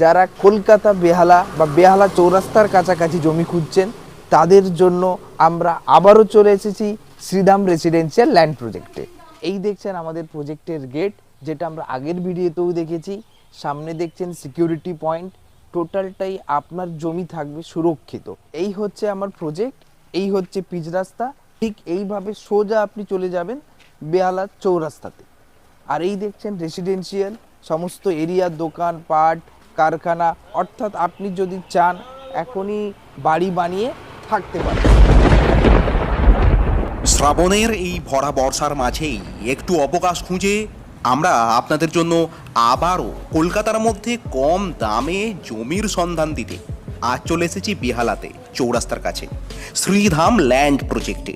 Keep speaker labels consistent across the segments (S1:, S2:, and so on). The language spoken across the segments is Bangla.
S1: যারা কলকাতা বেহালা বা বেহালা চৌরাস্তার কাছাকাছি জমি খুঁজছেন, তাদের জন্য আমরা আবারও চলে এসেছি শ্রীধাম রেসিডেন্সিয়াল ল্যান্ড প্রজেক্টে এই দেখছেন আমাদের প্রজেক্টের গেট যেটা আমরা আগের ভিডিওতেও দেখেছি। সামনে দেখছেন সিকিউরিটি পয়েন্ট টোটালটাই আপনার জমি থাকবে সুরক্ষিত। এই হচ্ছে আমার প্রজেক্ট এই হচ্ছে পিচ রাস্তা। ঠিক এইভাবে সোজা আপনি চলে যাবেন বেহালা চৌরাস্তাতে। আর এই দেখছেন রেসিডেন্সিয়াল সমস্ত এরিয়া দোকান, পাট কারখানা, অর্থাৎ আপনি যদি চান, এখনই বাড়ি বানিয়ে থাকতে পারেন।
S2: শ্রাবণের এই ভরা বর্ষার মাঝেই একটু অবকাশ খুঁজে আমরা আপনাদের জন্য আবারও কলকাতার মধ্যে কম দামে জমির সন্ধান দিতে আজ চলে এসেছি বেহালাতে, চৌরাস্তার কাছে। শ্রীধাম ল্যান্ড প্রজেক্টে,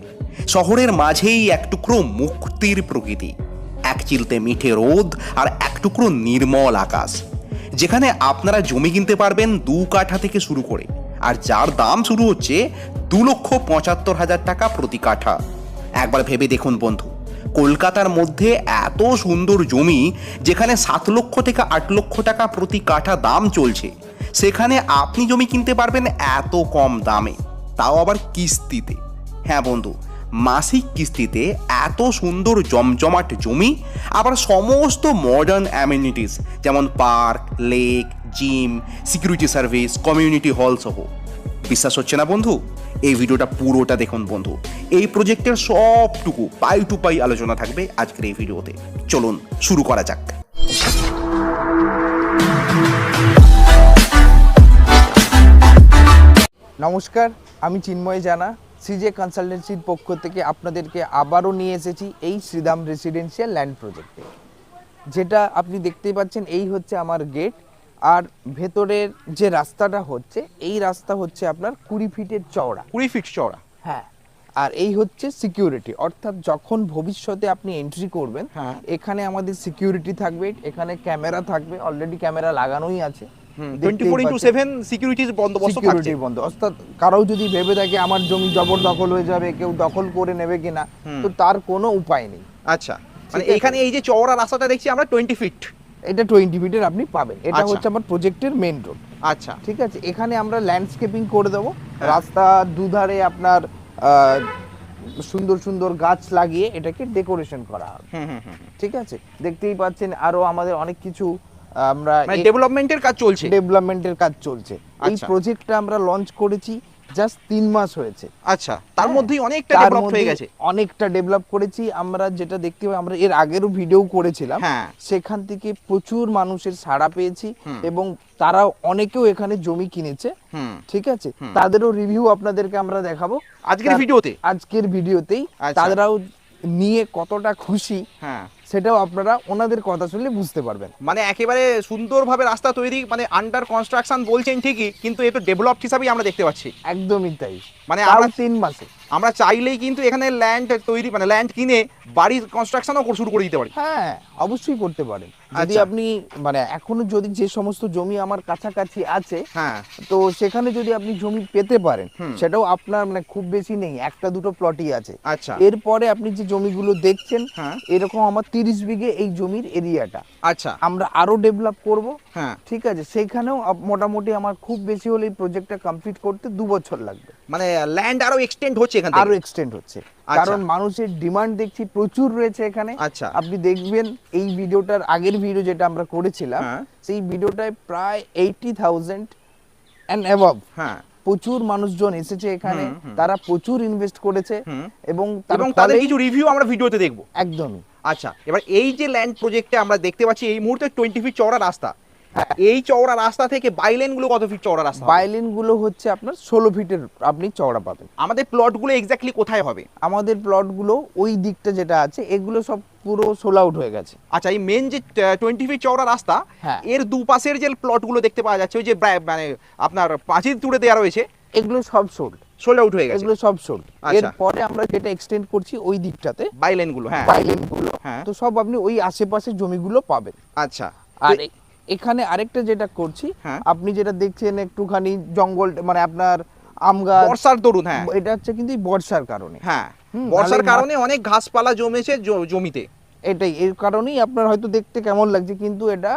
S2: শহরের মাঝেই এক টুকরো মুক্তির প্রকৃতি, এক চিলতে মিঠে রোদ আর এক টুকরো নির্মল আকাশ। যেখানে আপনারা জমি কিনতে পারবেন দু কাঠা থেকে শুরু করে। আর যার দাম শুরু হচ্ছে দু লক্ষ পঁচাত্তর হাজার টাকা প্রতি কাঠা। একবার ভেবে দেখুন বন্ধু, কলকাতার মধ্যে এত সুন্দর জমি যেখানে সাত লক্ষ থেকে আট লক্ষ টাকা প্রতি কাঠা দাম চলছে, সেখানে আপনি জমি কিনতে পারবেন এত কম দামে। তাও আবার কিস্তিতে। হ্যাঁ বন্ধু মাসিক কিস্তিতে এত সুন্দর জমজমাট জমি, আবার সমস্ত মডার্ন অ্যামিউনিটিস যেমন park lake gym security service community hall সহ। বিশ্বাস হচ্ছে না বন্ধু? এই ভিডিওটা পুরোটা দেখুন বন্ধু। এই প্রজেক্টের সবটুকু পাই টু পাই আলোচনা থাকবে আজকের এই ভিডিওতে। চলুন, শুরু করা যাক।
S1: নমস্কার, আমি চিন্ময় জানা। সিজে কনসালটেন্সির পক্ষ থেকে আপনাদেরকে আবারও নিয়ে এসেছি এই শ্রীধাম রেসিডেন্সিয়াল ল্যান্ড প্রজেক্টে যেটা আপনি দেখতেই পাচ্ছেন এই হচ্ছে আমার গেট আর ভেতরের যে রাস্তাটা হচ্ছে এই রাস্তা হচ্ছে আপনার কুড়ি ফিটের চওড়া।
S2: কুড়ি ফিট চওড়া।
S1: হ্যাঁ। আর এই হচ্ছে সিকিউরিটি অর্থাৎ যখন ভবিষ্যতে আপনি এন্ট্রি করবেন
S2: হ্যাঁ।
S1: এখানে আমাদের সিকিউরিটি থাকবে এখানে ক্যামেরা থাকবে অলরেডি ক্যামেরা লাগানোই আছে।
S3: টোয়েন্টি ফোর ইন্টু সেভেন সিকিউরিটির বন্দোবস্ত থাকছে।
S1: সিকিউরিটি বন্ধ অর্থাৎ কারও যদি ভেবে থাকে আমার জমি জবরদখল হয়ে যাবে কেউ দখল করে নেবে কিনা তো তার কোনো উপায় নেই।
S3: আচ্ছা মানে এখানে এই যে চওড়া রাস্তাটা দেখছি আমরা টোয়েন্টি ফিট
S1: এটা টোয়েন্টি ফিটের আপনি পাবেন। এটা
S3: আচ্ছা।
S1: হচ্ছে আমার প্রজেক্টের রোড
S3: আচ্ছা।
S1: ঠিক আছে? এখানে আমরা ল্যান্ডস্কেপিং করে দেবো।
S3: হ্যাঁ।
S1: রাস্তা দুধারে আপনার আহ, সুন্দর সুন্দর গাছ লাগিয়ে এটাকে ডেকোরেশন করা হবে। ঠিক আছে? দেখতেই পাচ্ছেন আরও আমাদের অনেক কিছু আমরা
S3: মানে ডেভেলপমেন্টের কাজ চলছে?
S1: ডেভেলপমেন্টের কাজ চলছে। এই
S3: আচ্ছা।
S1: প্রজেক্টটা আমরা লঞ্চ করেছি জাস্ট তিন মাস হয়েছে।
S3: আচ্ছা তার
S1: হ্যাঁ,
S3: মধ্যেই অনেকটা ডেভেলপ হয়ে গেছে।
S1: অনেকটা ডেভেলপ করেছি। আমরা যেটা দেখতে পাই আমরা এর আগেরও ভিডিও করেছিলাম।
S3: হ্যাঁ।
S1: সেখান থেকে প্রচুর মানুষের সাড়া পেয়েছি এবং তারা অনেকেও এখানে জমি কিনেছে। ঠিক আছে? তাদেরও রিভিউ আপনাদেরকে আমরা দেখাবো।
S3: আজকের ভিডিওতে
S1: আজকের ভিডিওতেই
S3: আচ্ছা।
S1: তারাও নিয়ে কতটা খুশি
S3: হ্যাঁ।
S1: সেটাও আপনারা ওনাদের কথা শুনলে বুঝতে পারবেন।
S3: মানে একেবারে সুন্দরভাবে রাস্তা তৈরি মানে আন্ডার কনস্ট্রাকশন বলছেন ঠিকই কিন্তু এটা ডেভেলপ হিসাবেই আমরা দেখতে পাচ্ছি।
S1: একদমই তাই।
S3: মানে
S1: আর
S3: আমরা-
S1: তিন মাসে।
S3: আমরা চাইলেই কিন্তু এখানে ল্যান্ড তৈরি মানে ল্যান্ড কিনে বাড়ির কনস্ট্রাকশনও শুরু করে দিতে পারি।
S1: হ্যাঁ অবশ্যই করতে পারেন। যদি
S3: আচ্ছা।
S1: আপনি মানে এখনও যদি যে সমস্ত জমি আমার কাছাকাছি আছে
S3: হ্যাঁ।
S1: তো সেখানে যদি আপনি জমি পেতে পারেন সেটাও আপনার মানে খুব বেশি নেই একটা দুটো প্লটই আছে।
S3: আচ্ছা।
S1: এরপরে আপনি যে জমিগুলো দেখছেন
S3: হ্যাঁ।
S1: এরকম আমার তিরিশ বিঘে এই জমির এরিয়াটা
S3: আচ্ছা।
S1: আমরা আরও ডেভেলপ করব।
S3: হ্যাঁ।
S1: ঠিক আছে? সেখানেও মোটামুটি আমার খুব বেশি হলে এই প্রজেক্টটা কমপ্লিট করতে দু বছর লাগবে।
S3: মানে ল্যান্ড আরও এক্সটেন্ড হচ্ছে এখান আরও
S1: এক্সটেন্ড হচ্ছে।
S3: আচ্ছা।
S1: কারণ মানুষের ডিমান্ড দেখছি প্রচুর রয়েছে এখানে।
S3: আচ্ছা।
S1: আপনি দেখবেন এই ভিডিওটার আগের ভিডিও যেটা আমরা করেছিলাম
S3: হ্যাঁ।
S1: সেই ভিডিওটায় প্রায় এইটি থাউজেন্ড অ্যান্ড অ্যাবভ
S3: হ্যাঁ।
S1: প্রচুর মানুষজন এসেছে এখানে। তারা প্রচুর ইনভেস্ট করেছে এবং
S3: এবং তাদের কিছু রিভিউ আমরা ভিডিওতে দেখব।
S1: একদমই।
S3: আচ্ছা এবার এই যে ল্যান্ড প্রজেক্টে আমরা দেখতে পাচ্ছি এই মুহূর্তে টোয়েন্টি ফিট চওড়া রাস্তা। এই চওড়া রাস্তা থেকে বাইলেনগুলো কত ফিট চওড়া রাস্তা
S1: বাইলেনগুলো হচ্ছে আপনার ষোলো ফিটের আপনি চওড়া পাবেন।
S3: আমাদের প্লটগুলো এক্স্যাক্টলি কোথায় হবে?
S1: আমাদের প্লটগুলো ওই দিকটা যেটা আছে এগুলো সব পুরো সোল আউট হয়ে গেছে।
S3: আচ্ছা এই মেন যে টোয়েন্টি ফিট চওড়া রাস্তা
S1: হ্যাঁ।
S3: এর দুপাশের যে প্লটগুলো দেখতে পাওয়া যাচ্ছে ওই যে মানে আপনার পাঁচিল তুড়ে দেওয়া রয়েছে
S1: এগুলো সব সোল্ড
S3: সোলে আউট হয়ে গেছে।
S1: এগুলো সব সোল্ড
S3: আচ্ছা।
S1: এরপরে আমরা যেটা এক্সটেন্ড করছি ওই দিকটাতে
S3: বাইলেনগুলো হ্যাঁ।
S1: বাইলেনগুলো
S3: হ্যাঁ।
S1: তো সব আপনি ওই আশেপাশে জমিগুলো পাবেন।
S3: আচ্ছা।
S1: আর এখানে আরেকটা যেটা করছি
S3: হ্যাঁ।
S1: আপনি যেটা দেখছেন একটুখানি জঙ্গল মানে আপনার আম গাছ
S3: বর্ষার তরুণ হ্যাঁ।
S1: এটা হচ্ছে কিন্তু বর্ষার কারণে।
S3: হ্যাঁ বর্ষার কারণে অনেক ঘাসপালা জমেছে জমিতে।
S1: এটাই এর কারণেই আপনার হয়তো দেখতে কেমন লাগছে কিন্তু এটা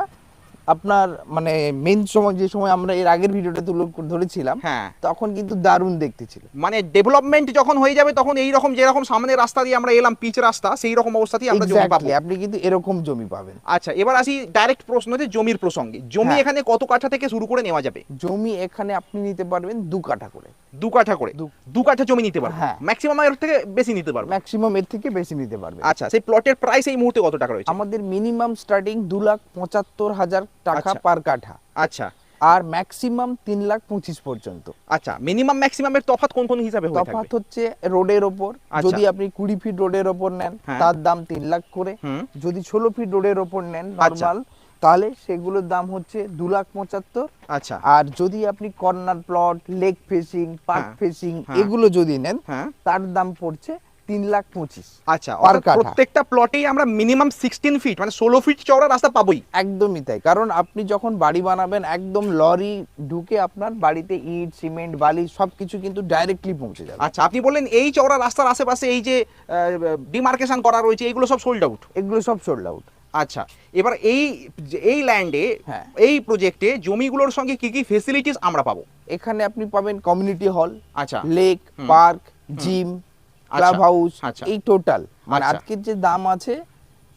S1: আপনার মানে মেন সময় যে সময় আমরা এর আগের ভিডিওটা তুলে ধরেছিলাম
S3: হ্যাঁ।
S1: তখন কিন্তু দারুণ দেখতে ছিল।
S3: মানে ডেভেলপমেন্ট যখন হয়ে যাবে তখন এই রকম যেরকম সামনের রাস্তা দিয়ে আমরা এলাম পিচ রাস্তা সেই রকম অবস্থাতেই আমরা জমি পাবো।
S1: আপনি কিন্তু এরকম জমি পাবেন।
S3: আচ্ছা এবার আসি ডাইরেক্ট প্রশ্ন যে জমির প্রসঙ্গে। জমি
S1: হ্যাঁ।
S3: এখানে কত কাঠা থেকে শুরু করে নেওয়া যাবে?
S1: জমি এখানে আপনি নিতে পারবেন দু কাঠা করে।
S3: দু কাঠা করে?
S1: দু-
S3: কাঠা জমি নিতে পারব
S1: হ্যাঁ।
S3: ম্যাক্সিমাম এর থেকে বেশি নিতে পারব
S1: ম্যাক্সিমাম এর থেকে বেশি নিতে পারবেন।
S3: আচ্ছা সেই প্লটের প্রাইস এই মুহূর্তে কত টাকা রয়েছে?
S1: আমাদের মিনিমাম স্টার্টিং দু লাখ পঁচাত্তর হাজার টাকা
S3: আচ্ছা।
S1: পার কাঠা
S3: আচ্ছা
S1: আর ম্যাক্সিমাম তিন লাখ পঁচিশ পর্যন্ত
S3: আচ্ছা মিনিমাম ম্যাক্সিমামের তফাৎ কোন কোন হিসাবে থাকবে
S1: হচ্ছে রোডের ওপর
S3: আচ্ছা।
S1: যদি আপনি কুড়ি ফিট রোডের ওপর নেন
S3: হ্যাঁ।
S1: তার দাম তিন লাখ করে যদি ষোলো ফিট রোডের ওপর নেন
S3: আচ্ছা।
S1: নর্মাল তাহলে সেগুলোর দাম হচ্ছে দু লাখ পঁচাত্তর
S3: আচ্ছা
S1: আর যদি আপনি corner plot lake facing park. Facing. এগুলো যদি নেন
S3: হ্যাঁ
S1: তার দাম পড়ছে তিন লাখ পঁচিশ।
S3: আচ্ছা প্রত্যেকটা প্লটেই আমরা মিনিমাম সিক্সটিন ফিট মানে ষোলো ফিট চওড়া রাস্তা পাবোই।
S1: একদমই তাই কারণ আপনি যখন বাড়ি বানাবেন একদম লরি ঢুকে আপনার বাড়িতে ইট সিমেন্ট বালি সবকিছু কিন্তু ডাইরেক্টলি পৌঁছে যাবে।
S3: আচ্ছা আপনি বললেন এই চওড়া রাস্তার আশেপাশে এই যে ডিমার্কেশন করা রয়েছে এগুলো সব সোল্ড আউট
S1: এগুলো সব সোল্ড আউট
S3: আচ্ছা এবার এই এই ল্যান্ডে। এই প্রজেক্টে জমিগুলোর সঙ্গে কি কি ফেসিলিটিস আমরা পাবো?
S1: এখানে আপনি পাবেন কমিউনিটি হল
S3: আচ্ছা।
S1: লেক পার্ক জিম ক্লাব
S3: আচ্ছা,
S1: হাউস
S3: আচ্ছা।
S1: এই টোটাল মানে
S3: আচ্ছা।
S1: আজকের যে দাম আছে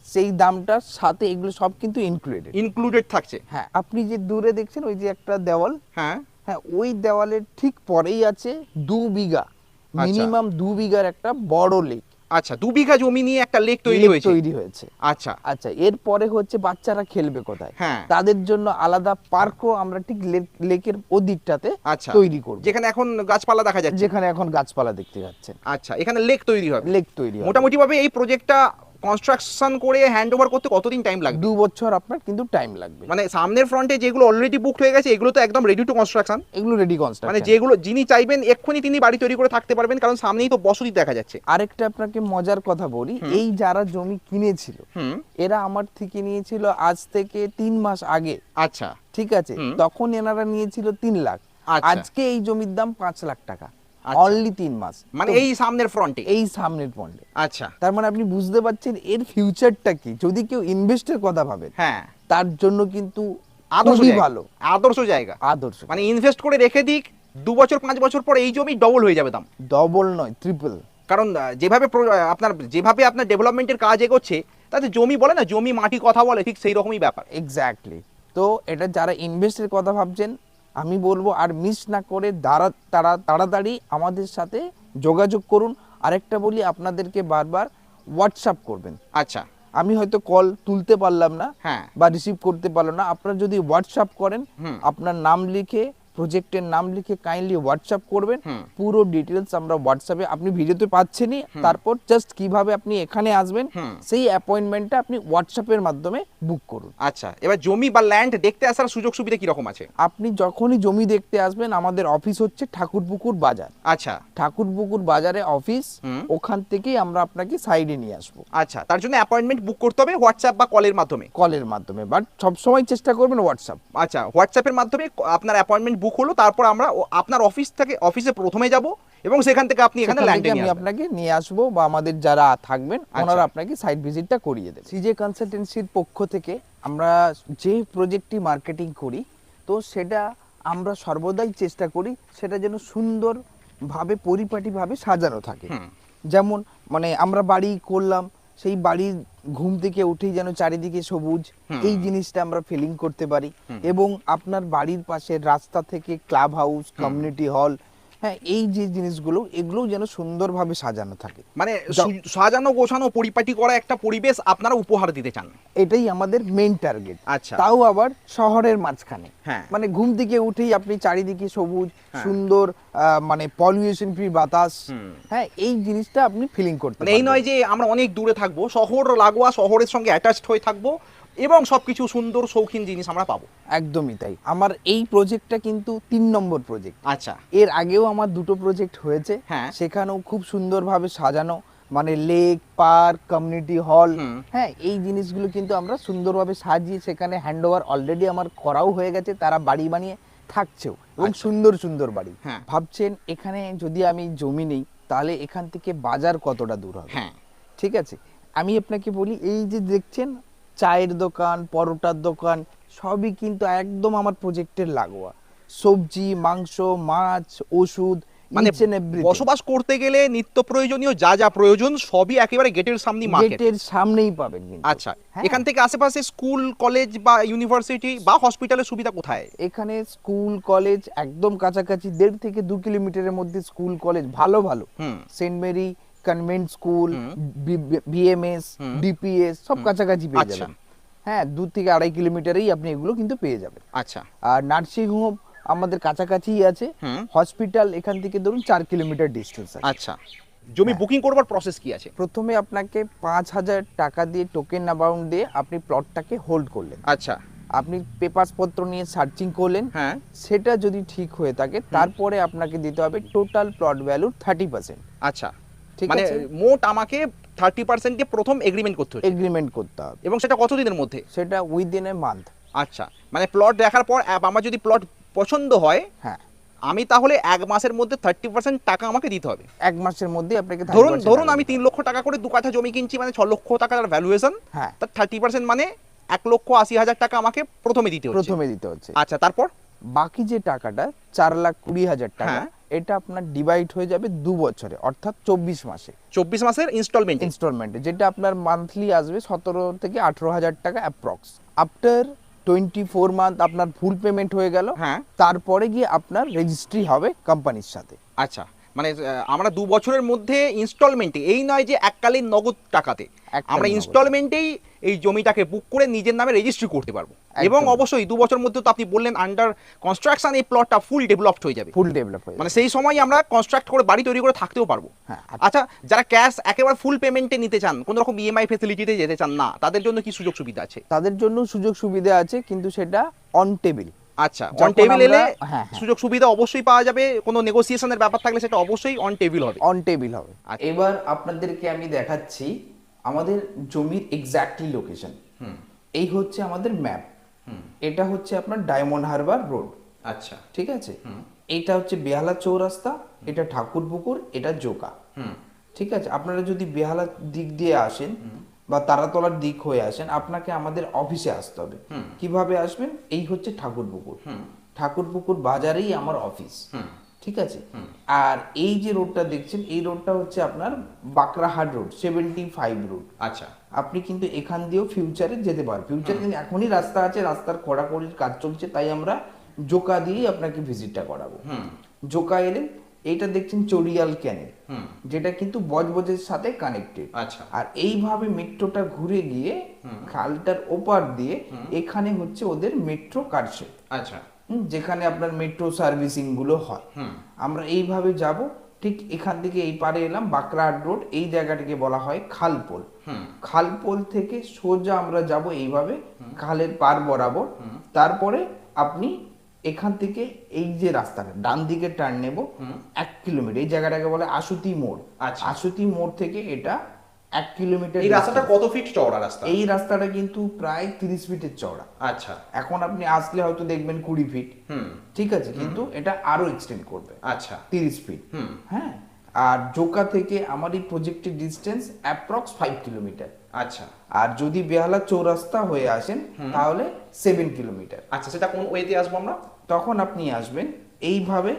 S1: সেই দামটার সাথে এগুলো সব কিন্তু ইনক্লুডেড
S3: ইনক্লুডেড থাকছে
S1: হ্যাঁ আপনি যে দূরে দেখছেন ওই যে একটা দেওয়াল
S3: হ্যাঁ
S1: হ্যাঁ ওই দেওয়ালের ঠিক পরেই আছে দু বিঘা। মিনিমাম দু বিঘার একটা বড় লেক
S3: আচ্ছা দু বিঘা জমি নিয়ে একটা লেক তৈরি হয়েছে।
S1: তৈরি হয়েছে।
S3: আচ্ছা।
S1: আচ্ছা এরপরে হচ্ছে বাচ্চারা খেলবে কোথায়?
S3: হ্যাঁ।
S1: তাদের জন্য আলাদা পার্কও আমরা ঠিক লেক- লেকের ওদিকটাতে
S3: আচ্ছা।
S1: তৈরি করব।
S3: যেখানে এখন গাছপালা দেখা যাচ্ছে।
S1: যেখানে এখন গাছপালা দেখতে যাচ্ছেন
S3: আচ্ছা এখানে লেক তৈরি হবে।
S1: লেক তৈরি হবে।
S3: মোটামুটি ভাবে এই প্রজেক্টটা কনস্ট্রাকশন করে হ্যান্ড ওভার করতে কতদিন টাইম লাগবে?
S1: দু বছর আপনার কিন্তু টাইম লাগবে।
S3: মানে সামনের ফ্রন্টে যেগুলো অলরেডি বুক হয়ে গেছে এগুলো তো একদম রেডি টু কনস্ট্রাকশন
S1: এগুলো রেডি কনস্ট্রাকশন মানে
S3: যেগুলো যিনি চাইবেন এক্ষুনি তিনি বাড়ি তৈরি করে থাকতে পারবেন কারণ সামনেই তো বসতি দেখা যাচ্ছে।
S1: আরেকটা আপনাকে মজার কথা বলি এই যারা জমি কিনেছিল এরা আমার থেকে নিয়েছিল আজ থেকে তিন মাস আগে।
S3: আচ্ছা।
S1: ঠিক আছে? তখন এনারা নিয়েছিল তিন লাখ।
S3: আচ্ছা।
S1: আজকে এই জমির দাম পাঁচ লাখ টাকা। অনলি তিন মাস।
S3: মানে এই সামনের ফ্রন্টে
S1: এই সামনের পন্ডে
S3: আচ্ছা।
S1: তার মানে আপনি বুঝতে পারছেন এর ফিউচারটা কি? যদি কেউ ইনভেস্টের কথা ভাবেন
S3: হ্যাঁ।
S1: তার জন্য কিন্তু
S3: আদর্শ
S1: ভালো।
S3: আদর্শ জায়গা।
S1: আদর্শ।
S3: মানে ইনভেস্ট করে রেখে দিক দু বছর পাঁচ বছর পর এই জমি ডবল হয়ে যাবে দাম।
S1: ডবল নয় ট্রিপল
S3: কারণ যেভাবে আপনার যেভাবে আপনার ডেভেলপমেন্টের কাজ এগোচ্ছে তাতে জমি বলে না জমি মাটি কথা বলে ঠিক সেই রকমই ব্যাপার।
S1: এক্স্যাক্টলি তো এটা যারা ইনভেস্টের কথা ভাবছেন আমি বলব আর মিস না করে দাঁড়া তারা তাড়াতাড়ি আমাদের সাথে যোগাযোগ করুন। আরেকটা বলি আপনাদেরকে বারবার হোয়াটসঅ্যাপ করবেন।
S3: আচ্ছা।
S1: আমি হয়তো কল তুলতে পারলাম না
S3: হ্যাঁ।
S1: বা রিসিভ করতে পারলাম না। আপনারা যদি হোয়াটসঅ্যাপ করেন। আপনার নাম লিখে প্রজেক্টের নাম লিখে কাইন্ডলি হোয়াটসঅ্যাপ করবেন। পুরো ডিটেলস আমরা হোয়াটসঅ্যাপে আপনি ভিডিওতে পাচ্ছেনই। তারপর জাস্ট কীভাবে আপনি এখানে আসবেন সেই অ্যাপয়েন্টমেন্টটা আপনি হোয়াটসঅ্যাপের মাধ্যমে বুক করুন।
S3: আচ্ছা এবার জমি বা ল্যান্ড দেখতে আসার সুযোগ সুবিধা কীরকম আছে?
S1: আপনি যখনই জমি দেখতে আসবেন আমাদের অফিস হচ্ছে ঠাকুরপুকুর বাজার।
S3: আচ্ছা।
S1: ঠাকুরপুকুর বাজারে অফিস। ওখান থেকেই আমরা আপনাকে সাইডে নিয়ে আসব।
S3: আচ্ছা তার জন্য অ্যাপয়েন্টমেন্ট বুক করতে হবে হোয়াটসঅ্যাপ বা কলের মাধ্যমে?
S1: কলের মাধ্যমে বাট সবসময় চেষ্টা করবেন হোয়াটসঅ্যাপ
S3: আচ্ছা হোয়াটসঅ্যাপের মাধ্যমে আপনার অ্যাপয়েন্টমেন্ট বুক হলো তারপর আমরা আপনার অফিস থেকে অফিসে প্রথমে যাব এবং সেখান থেকে আপনি এখানে ল্যান্ডে
S1: আমি আপনাকে নিয়ে আসব বা আমাদের যারা থাকবেন
S3: আচ্ছা।
S1: ওনারা আপনাকে সাইট ভিজিটটা করিয়ে দেবে। সিজে কনসালটেন্সির পক্ষ থেকে আমরা যে প্রজেক্টটি মার্কেটিং করি তো সেটা আমরা সর্বদাই চেষ্টা করি সেটা যেন সুন্দরভাবে পরিপাটিভাবে সাজানো থাকে। যেমন মানে আমরা বাড়ি করলাম সেই বাড়ির ঘুম থেকে উঠেই যেন চারিদিকে সবুজ এই জিনিসটা আমরা ফিলিং করতে পারি। এবং আপনার বাড়ির পাশে রাস্তা থেকে ক্লাব হাউস কমিউনিটি হল হ্যাঁ এই যে জিনিসগুলো এগুলোও যেন সুন্দরভাবে সাজানো থাকে।
S3: মানে সাজানো গোছানো পরিপাটি করা একটা পরিবেশ আপনারা উপহার দিতে চান।
S1: এটাই আমাদের মেন টার্গেট
S3: আচ্ছা।
S1: তাও আবার শহরের মাঝখানে।
S3: হ্যাঁ।
S1: মানে ঘুম থেকে উঠেই আপনি চারিদিকে সবুজ সুন্দর আহ, মানে পলিউশন ফ্রি বাতাস হ্যাঁ এই জিনিসটা আপনি ফিলিং করতে
S3: মানে এই নয় যে আমরা অনেক দূরে থাকব শহর লাগোয়া শহরের সঙ্গে অ্যাটাচড হয়ে থাকব এবং সবকিছু সুন্দর শৌখিন জিনিস আমরা পাবো।
S1: একদমই তাই। আমার এই প্রজেক্টটা কিন্তু তিন নম্বর প্রজেক্ট
S3: আচ্ছা।
S1: এর আগেও আমার দুটো প্রজেক্ট হয়েছে।
S3: হ্যাঁ।
S1: সেখানেও খুব সুন্দরভাবে সাজানো মানে লেক পার্ক কমিউনিটি হল হ্যাঁ এই জিনিসগুলো কিন্তু আমরা সুন্দরভাবে সাজিয়ে সেখানে হ্যান্ড ওভার অলরেডি আমার করাও হয়ে গেছে তারা বাড়ি বানিয়ে থাকছেও এবং সুন্দর সুন্দর বাড়ি।
S3: আচ্ছা। হ্যাঁ।
S1: ভাবছেন এখানে যদি আমি জমি নেই তাহলে এখান থেকে বাজার কতটা দূর হবে?
S3: হ্যাঁ।
S1: ঠিক আছে? আমি আপনাকে বলি এই যে দেখছেন চায়ের দোকান পরোটার দোকান সবই কিন্তু একদম আমার প্রজেক্টের লাগোয়া সবজি মাংস মাছ ওষুধ
S3: মানে। বসবাস করতে গেলে নিত্য প্রয়োজনীয় যা যা প্রয়োজন সবই একেবারে গেটের সামনে
S1: গেটের সামনেই পাবেন
S3: আচ্ছা
S1: হ্যাঁ।
S3: এখান থেকে আশেপাশে স্কুল কলেজ বা ইউনিভার্সিটি বা হসপিটালের সুবিধা কোথায়
S1: এখানে স্কুল কলেজ একদম কাছাকাছি দেড় থেকে দু কিলোমিটারের মধ্যে স্কুল কলেজ ভালো ভালো
S3: হুম।
S1: Saint Mary convent school BMS DPS সব কাছাকাছি পেয়ে
S3: আচ্ছা।
S1: যাবেন হ্যাঁ দু থেকে আড়াই কিলোমিটারেই আপনি এগুলো কিন্তু পেয়ে যাবেন।
S3: আচ্ছা।
S1: আর নার্সিং হোম আমাদের কাছাকাছিই আছে। হসপিটাল এখান থেকে ধরুন চার কিলোমিটার ডিস্টেন্স
S3: আচ্ছা। জমি বুকিং করবার প্রসেস কি আছে?
S1: প্রথমে আপনাকে পাঁচ হাজার টাকা দিয়ে টোকেন অ্যামাউন্ট দিয়ে আপনি প্লটটাকে হোল্ড করলেন।
S3: আচ্ছা।
S1: আপনি পেপারস পত্র নিয়ে সার্চিং করলেন।
S3: হ্যাঁ।
S1: সেটা যদি ঠিক হয়ে থাকে তারপরে আপনাকে দিতে হবে টোটাল প্লট ভ্যালুর থার্টি পার্সেন্ট
S3: আচ্ছা। মানে মোট আমাকে থার্টি পার্সেন্টে প্রথম এগ্রিমেন্ট করতে হচ্ছে
S1: এগ্রিমেন্ট করতে হবে।
S3: এবং সেটা কতদিনের মধ্যে?
S1: সেটা উইদিন এ মান্থ
S3: আচ্ছা মানে প্লট দেখার পর আমার যদি প্লট পছন্দ হয়
S1: হ্যাঁ।
S3: আমি তাহলে এক মাসের মধ্যে থার্টি পার্সেন্ট টাকা আমাকে দিতে হবে।
S1: এক মাসের মধ্যে আপনাকে
S3: ধরুন ধরুন আমি তিন লক্ষ টাকা করে দু কাঠা জমি কিনছি মানে ছ লক্ষ টাকার ভ্যালুয়েশন
S1: হ্যাঁ।
S3: তার থার্টি পার্সেন্ট মানে এক লক্ষ আশি হাজার টাকা আমাকে প্রথমে দিতে
S1: হবে।
S3: হচ্ছে।
S1: প্রথমে দিতে হচ্ছে।
S3: আচ্ছা তারপর?
S1: বাকি যে টাকাটা চার লাখ কুড়ি হাজার টাকা
S3: হ্যাঁ।
S1: এটা আপনার ডিভাইড হয়ে যাবে দু বছরে অর্থাৎ চব্বিশ মাসে।
S3: চব্বিশ মাসের ইনস্টলমেন্ট
S1: ইনস্টলমেন্টে যেটা আপনার মান্থলি আসবে সতেরো থেকে আঠেরো হাজার টাকা approx after twenty four month আপনার ফুল পেমেন্ট হয়ে গেল
S3: হ্যাঁ।
S1: তারপরে গিয়ে আপনার রেজিস্ট্রি হবে কোম্পানির সাথে।
S3: আচ্ছা মানে আমরা দু বছরের মধ্যে ইনস্টলমেন্টে এই নয় যে এককালীন নগদ টাকাতে আমরা ইনস্টলমেন্টেই এই জমিটাকে বুক করে নিজের নামে রেজিস্ট্রি করতে পারব। এবং অবশ্যই দু বছর মধ্যে তো আপনি বললেন আন্ডার কনস্ট্রাকশন এই প্লটটা ফুল ডেভেলপড হয়ে যাবে।
S1: ফুল ডেভেলপ হয়ে
S3: মানে সেই সময় আমরা কনস্ট্রাক্ট করে বাড়ি তৈরি করে থাকতেও পারব।
S1: হ্যাঁ,
S3: আচ্ছা যারা ক্যাশ একেবারে ফুল পেমেন্টে নিতে চান কোনো রকম ইএমআই ফেসিলিটিতে যেতে চান না তাদের জন্য কি সুযোগ সুবিধা আছে?
S1: তাদের জন্য সুযোগ সুবিধা আছে কিন্তু সেটা অন টেবিল
S3: আচ্ছা অন টেবিল এলে
S1: হ্যাঁ, হ্যাঁ।
S3: সুযোগ সুবিধা অবশ্যই পাওয়া যাবে কোনো নেগোসিয়েশনের ব্যাপার থাকলে সেটা অবশ্যই অন টেবিল হবে।
S1: অন টেবিল হবে।
S3: আচ্ছা।
S1: এবার আপনাদেরকে আমি দেখাচ্ছি আমাদের জমির এক্স্যাক্টলি লোকেশন এই হচ্ছে আমাদের ম্যাপ এটা হচ্ছে আপনার ডায়মন্ড হারবার রোড।
S3: আচ্ছা।
S1: ঠিক আছে? এটা হচ্ছে বেহালা চৌরাস্তা এটা ঠাকুর পুকুর এটা জোকা। ঠিক আছে? আপনারা যদি বেহালা দিক দিয়ে আসেন বা তারাতলার দিক হয়ে আসেন আপনাকে আমাদের অফিসে আসতে হবে। কীভাবে আসবেন? এই হচ্ছে ঠাকুর পুকুর ঠাকুর পুকুর বাজারেই আমার অফিস। ঠিক আছে? আর এই যে রোডটা দেখছেন এই রোডটা হচ্ছে আপনার Bakrahat road seventy five road
S3: আচ্ছা।
S1: আপনি কিন্তু এখান দিয়েও ফিউচারে যেতে পারেন। ফিউচারে কিন্তু এখনই রাস্তা আছে রাস্তার খোঁড়াখড়ির কাজ চলছে তাই আমরা জোকা দিয়েই আপনাকে ভিজিটটা করাবো। জোকা এলে এইটা দেখছেন চরিয়াল ক্যানেল যেটা কিন্তু বজবজের সাথে কানেক্টেড
S3: আচ্ছা।
S1: আর এইভাবে মেট্রোটা ঘুরে গিয়ে খালটার ওপার দিয়ে এখানে হচ্ছে ওদের মেট্রো কারশেড
S3: আচ্ছা।
S1: যেখানে আপনার মেট্রো সার্ভিসিংগুলো হয়। আমরা এইভাবে যাব ঠিক এখান থেকে এই পারে এলাম বাকরাহাট রোড এই জায়গাটাকে বলা হয় খালপোল। খালপোল থেকে সোজা আমরা যাব এইভাবে খালের পার বরাবর। তারপরে আপনি এখান থেকে এই যে রাস্তাটা ডান দিকে টার্ন নেব এক কিলোমিটার এই জায়গাটাকে বলে আশুতি মোড়।
S3: আচ্ছা।
S1: আশুতি মোড় থেকে এটা এক কিলোমিটার
S3: এই রাস্তাটা কত ফিট চওড়া রাস্তা?
S1: এই রাস্তাটা কিন্তু প্রায় তিরিশ ফিটের চওড়া।
S3: আচ্ছা।
S1: এখন আপনি আসলে হয়তো দেখবেন কুড়ি ফিট ঠিক আছে কিন্তু এটা আরও এক্সটেন্ড করবে।
S3: আচ্ছা।
S1: তিরিশ ফিট হ্যাঁ? আর জোকা থেকে আমার এই প্রজেক্টের ডিস্টেন্স অ্যাপ্রক্স ফাইভ কিলোমিটার
S3: আচ্ছা।
S1: আর যদি বেহালা চৌরাস্তা হয়ে আসেন তাহলে সেভেন কিলোমিটার
S3: আচ্ছা সেটা কোন ওয়েতে আসব আমরা?
S1: তখন আপনি আসবেন এইভাবে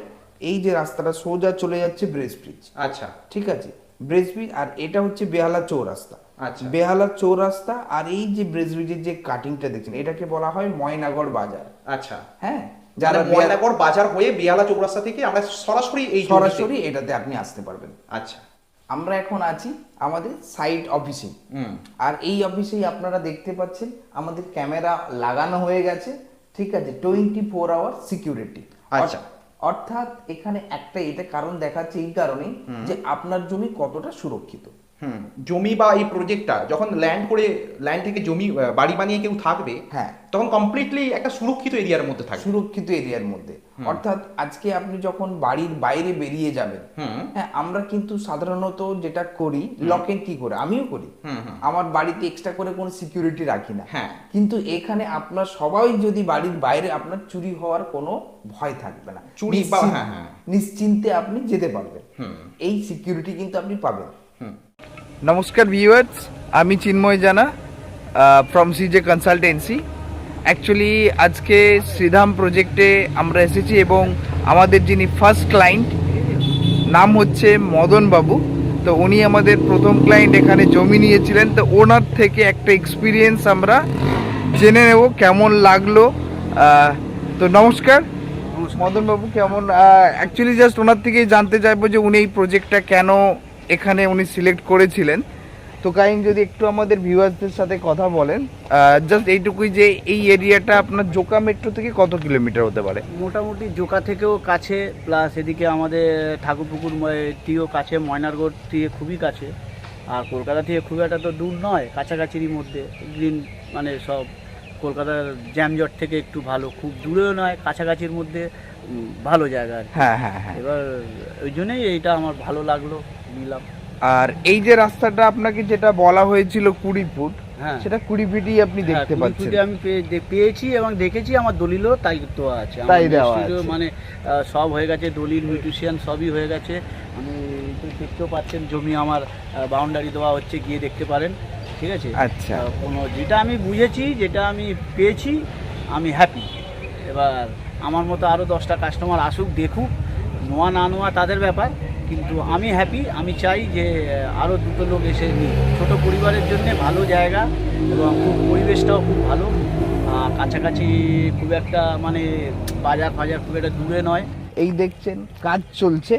S1: এই যে রাস্তাটা সোজা চলে যাচ্ছে ব্রিজ ব্রিজ
S3: আচ্ছা।
S1: ঠিক আছে? ব্রিজ ব্রিজ আর এটা হচ্ছে বেহালা চৌরাস্তা।
S3: আচ্ছা।
S1: বেহালা চৌরাস্তা আর এই যে ব্রিজ যে কাটিংটা দেখছেন এটাকে বলা হয় ময়নাগড় বাজার।
S3: আচ্ছা।
S1: হ্যাঁ?
S3: যারা
S1: যারা
S3: ময়নাগড় বাজার হয়ে বিয়ালা চৌরাস্তা থেকে আমরা সরাসরি এই
S1: সরাসরি এটাতে আপনি আসতে পারবেন।
S3: আচ্ছা।
S1: আমরা এখন আছি আমাদের সাইট অফিসে
S3: হুম।
S1: আর এই অফিসেই আপনারা দেখতে পাচ্ছেন আমাদের ক্যামেরা লাগানো হয়ে গেছে। ঠিক আছে? টোয়েন্টি ফোর আওয়ার সিকিউরিটি
S3: আচ্ছা।
S1: অর্থাৎ এখানে একটা এটা কারণ দেখাচ্ছে এই কারণে যে আপনার জমি কতটা সুরক্ষিত।
S3: হুম জমি বা এই প্রজেক্টটা যখন ল্যান্ড করে ল্যান্ড থেকে জমি বাড়ি বানিয়ে কেউ থাকবে
S1: হ্যাঁ।
S3: তখন কমপ্লিটলি একটা সুরক্ষিত এরিয়ার মধ্যে থাকবে।
S1: সুরক্ষিত এরিয়ার মধ্যে। অর্থাৎ আজকে আপনি যখন বাড়ির বাইরে বেরিয়ে যাবেন হ্যাঁ আমরা কিন্তু সাধারণত যেটা করি লকেন কি করে? আমিও করি। আমার বাড়িতে এক্সট্রা করে কোনো সিকিউরিটি রাখি না।
S3: হ্যাঁ।
S1: কিন্তু এখানে আপনার সবাই যদি বাড়ির বাইরে আপনার চুরি হওয়ার কোনো ভয় থাকবে না।
S3: চুরি হ্যাঁ, হ্যাঁ।
S1: নিশ্চিন্তে আপনি যেতে পারবেন। এই সিকিউরিটি কিন্তু আপনি পাবেন। নমস্কার ভিউয়ার্স আমি চিন্ময় জানা ফ্রম সিজে কনসালটেন্সি অ্যাকচুয়ালি আজকে শ্রীধাম প্রজেক্টে আমরা এসেছি এবং আমাদের যিনি ফার্স্ট ক্লায়েন্ট নাম হচ্ছে মদন বাবু। তো উনি আমাদের প্রথম ক্লায়েন্ট এখানে জমি নিয়েছিলেন। তো ওনার থেকে একটা এক্সপিরিয়েন্স আমরা জেনে নেব কেমন লাগল। তো নমস্কার। মদন বাবু কেমন অ্যাকচুয়ালি জাস্ট ওনার থেকেই জানতে চাইব যে উনি এই প্রজেক্টটা কেন এখানে উনি সিলেক্ট করেছিলেন। তো কাইন যদি একটু আমাদের ভিউয়ার্সদের সাথে কথা বলেন জাস্ট এইটুকুই যে এই এরিয়াটা আপনার জোকা মেট্রো থেকে কত কিলোমিটার হতে পারে?
S4: মোটামুটি জোকা থেকেও কাছে প্লাস এদিকে আমাদের ঠাকুরপুকুর টিও কাছে ময়নারগড় থেকে খুবই কাছে। আর কলকাতা থেকে খুব একটা তো দূর নয় কাছাকাছিরই মধ্যে। গ্রিন মানে সব কলকাতার জ্যামজট থেকে একটু ভালো। খুব দূরেও নয় কাছাকাছির মধ্যে ভালো জায়গা আর
S1: হ্যাঁ হ্যাঁ হ্যাঁ।
S4: এবার ওই জন্যই এইটা আমার ভালো লাগল। নিলাম।
S1: আর এই যে রাস্তাটা আপনাকে যেটা বলা হয়েছিল কুড়ি ফুট
S4: হ্যাঁ।
S1: সেটা কুড়ি ফিটই আপনি
S4: হ্যাঁ,
S1: দেখতে পাচ্ছেন।
S4: ফুটে আমি পেয়ে- পেয়েছি এবং দেখেছি আমার দলিলও তাই তো আছে।
S1: তাই দেওয়া
S4: মানে সব হয়ে গেছে দলিল মিউটিশিয়ান সবই হয়ে গেছে। আমি দেখতেও পাচ্ছেন জমি আমার বাউন্ডারি দেওয়া হচ্ছে গিয়ে দেখতে পারেন। ঠিক আছে?
S1: আচ্ছা।
S4: কোনো যেটা আমি বুঝেছি যেটা আমি পেয়েছি আমি হ্যাপি এবার আমার মতো আরও দশটা কাস্টমার আসুক দেখুক নোয়া না নোয়া তাদের ব্যাপার। কিন্তু আমি হ্যাপি আমি চাই যে আরও দুটো লোক এসে নিই ছোটো পরিবারের জন্য ভালো জায়গা এবং খুব পরিবেশটাও খুব ভালো। কাছাকাছি খুব একটা মানে বাজার ফাজার খুব একটা দূরে নয়।
S1: এই দেখছেন কাজ চলছে।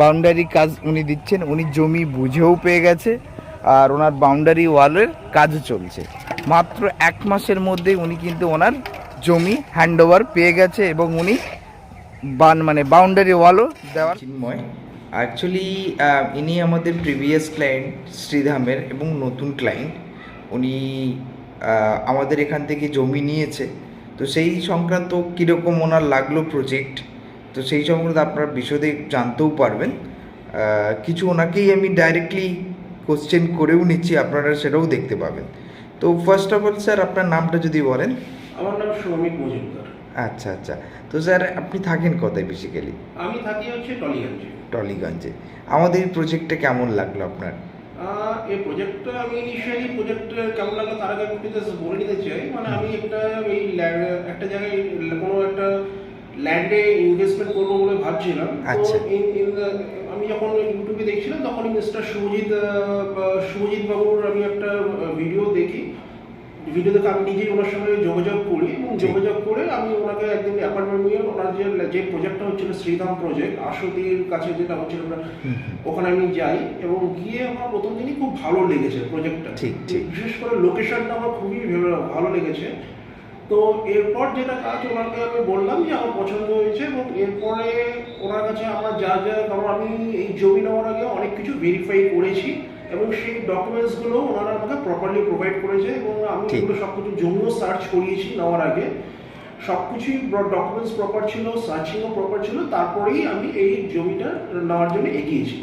S1: বাউন্ডারি কাজ উনি দিচ্ছেন উনি জমি বুঝেও পেয়ে গেছে আর ওনার বাউন্ডারি ওয়ালের কাজ চলছে। মাত্র এক মাসের মধ্যে উনি কিন্তু ওনার জমি হ্যান্ড ওভার পেয়ে গেছে এবং উনি বান মানে বাউন্ডারি ওয়ালও দেওয়ার চিন্ময় অ্যাকচুয়ালি ইনি আমাদের প্রিভিয়াস ক্লায়েন্ট শ্রীধামের, এবং নতুন ক্লায়েন্ট উনি আমাদের এখান থেকে জমি নিয়েছে। তো সেই সংক্রান্ত কীরকম ওনার লাগল প্রজেক্ট তো সেই সংক্রান্ত আপনারা বিশদে জানতেও পারবেন। কিছু ওনাকেই আমি ডাইরেক্টলি কোশ্চেন করেও নিচ্ছি, আপনারা সেটাও দেখতে পাবেন। তো ফার্স্ট অফ অল স্যার আপনার নামটা যদি বলেন।
S5: আমার নাম সৌমিক মজুমদার।
S1: আচ্ছা আচ্ছা। তো স্যার আপনি থাকেন কোথায় বেসিক্যালি
S5: আমি থাকি হচ্ছে টলিগঞ্জে।
S1: টলিগঞ্জে। আমাদের এই প্রজেক্টটা কেমন লাগল আপনার?
S5: এই প্রজেক্টটা আমি ইনিশিয়ালি প্রজেক্ট কেমন লাগল তার আগে একটু বলে নিতে চাই। মানে আমি একটা এই একটা জায়গায় কোনো একটা ল্যান্ডে ইনভেস্টমেন্ট করব বলে ভাবছিলাম।
S1: আচ্ছা।
S5: আমি যখন ইউটিউবে দেখছিলাম তখন মিস্টার শুভজিৎ বা- শুভজিৎ বাবুর আমি একটা ভিডিও দেখি। ভিডিও দেখে আমি নিজেই ওনার সঙ্গে যোগাযোগ করি এবং যোগাযোগ করে আমি ওনাকে একদিন অ্যাপয়েন্টমেন্ট নিয়ে ওনার যে যে প্রজেক্টটা হচ্ছিল শ্রীধাম প্রজেক্ট আশুতির কাছে যেটা হচ্ছিল ওখানে আমি যাই এবং গিয়ে আমার প্রথম দিনই খুব ভালো লেগেছে প্রজেক্টটা
S1: ঠিক, ঠিক।
S5: বিশেষ করে লোকেশনটা আমার খুবই ভালো লেগেছে। তো এরপর যেটা কাজ ওনাকে আমি বললাম যে আমার পছন্দ হয়েছে এবং এরপরে ওনার কাছে আমার যা যা কারণ আমি এই জমি নেওয়ার আগে অনেক কিছু ভেরিফাই করেছি। এবং সেই ডকুমেন্টসগুলো ওনারা আমাকে প্রপারলি প্রোভাইড করেছে এবং আমি। এগুলো সব কিছু জমিও সার্চ করিয়েছি নেওয়ার আগে সব কিছুই ডকুমেন্টস প্রপার ছিল সার্চিংও প্রপার ছিল তারপরেই আমি এই জমিটা নেওয়ার জন্য এগিয়েছি